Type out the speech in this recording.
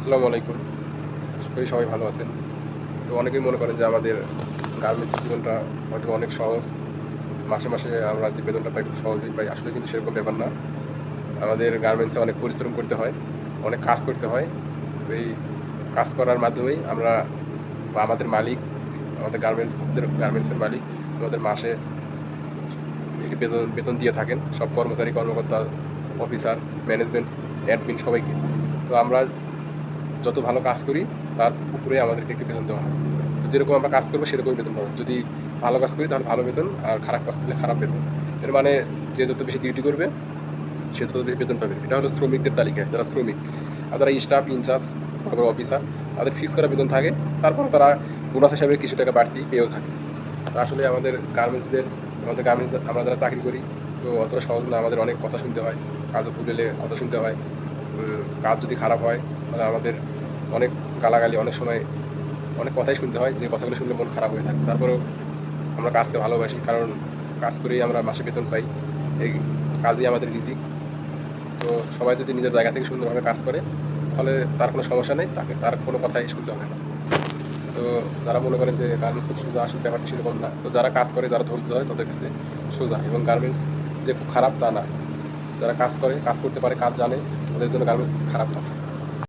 আসসালামু আলাইকুম। করি সবাই ভালো আছেন। তো অনেকেই মনে করেন যে আমাদের গার্মেন্টস জীবনটা হয়তো অনেক সহজ। মাসে মাসে আমরা যে বেতনটা পাই খুব সহজেই পাই। আসলে কিন্তু সেরকম ব্যাপার না। আমাদের গার্মেন্টসে অনেক পরিশ্রম করতে হয়, অনেক কাজ করতে হয়। তো এই কাজ করার মাধ্যমেই আমরা বা আমাদের মালিক, আমাদের গার্মেন্টসদের, গার্মেন্টসের মালিক আমাদের মাসে একটি বেতন বেতন দিয়ে থাকেন। সব কর্মচারী, কর্মকর্তা, অফিসার, ম্যানেজমেন্ট, অ্যাডমিন সবাইকে। তো আমরা যত ভালো কাজ করি, তার উপরে আমাদেরকে একটু বেতন দেওয়া হয়। যেরকম আমরা কাজ করব, সেরকমই বেতন পাবো। যদি ভালো কাজ করি, তাহলে ভালো বেতন, আর খারাপ কাজ করলে খারাপ বেতন। এর মানে যে যত বেশি ডিউটি করবে, সে তত বেশি বেতন পাবে। এটা হলো শ্রমিকদের তালিকা যারা শ্রমিক, আর যারা স্টাফ ইনচার্জ তারপর অফিসার তাদের ফিক্স করা বেতন থাকে। তারপর তারা বোনাস হিসাবে কিছু টাকা বাড়তি পেয়েও থাকে। আসলে আমাদের গার্মেন্টসদের আমাদের গার্মেন্টস আমরা যারা চাকরি করি, তো অতটা সহজ না। আমাদের অনেক কথা শুনতে হয়। কাজও ভুলেলে কথা শুনতে হয়। কাজ যদি খারাপ হয়, তাহলে আমাদের অনেক গালাগালি, অনেক সময় অনেক কথাই শুনতে হয়, যে কথাগুলো শুনলে মন খারাপ হয়ে থাকে। তারপরেও আমরা কাজকে ভালোবাসি, কারণ কাজ করেই আমরা মাসে বেতন পাই, এই কাজই আমাদের রিজিক তো সবাই যদি নিজের জায়গা থেকে সুন্দরভাবে কাজ করে, তাহলে তার কোনো সমস্যা নেই, তাকে তার কোনো কথাই শুনতে হবে না। তো যারা মনে করেন যে গার্মেন্টস খুব সোজা, আসলে ব্যাপারটা সেরকম না, তো যারা কাজ করে, যারা ধৈর্য ধরে, তাদের কাছে সোজা। এবং গার্মেন্টস যে খুব খারাপ তা না। যারা কাজ করে, কাজ করতে পারে, কাজ জানে ওদের জন্য গার্মেন্টস খারাপ না।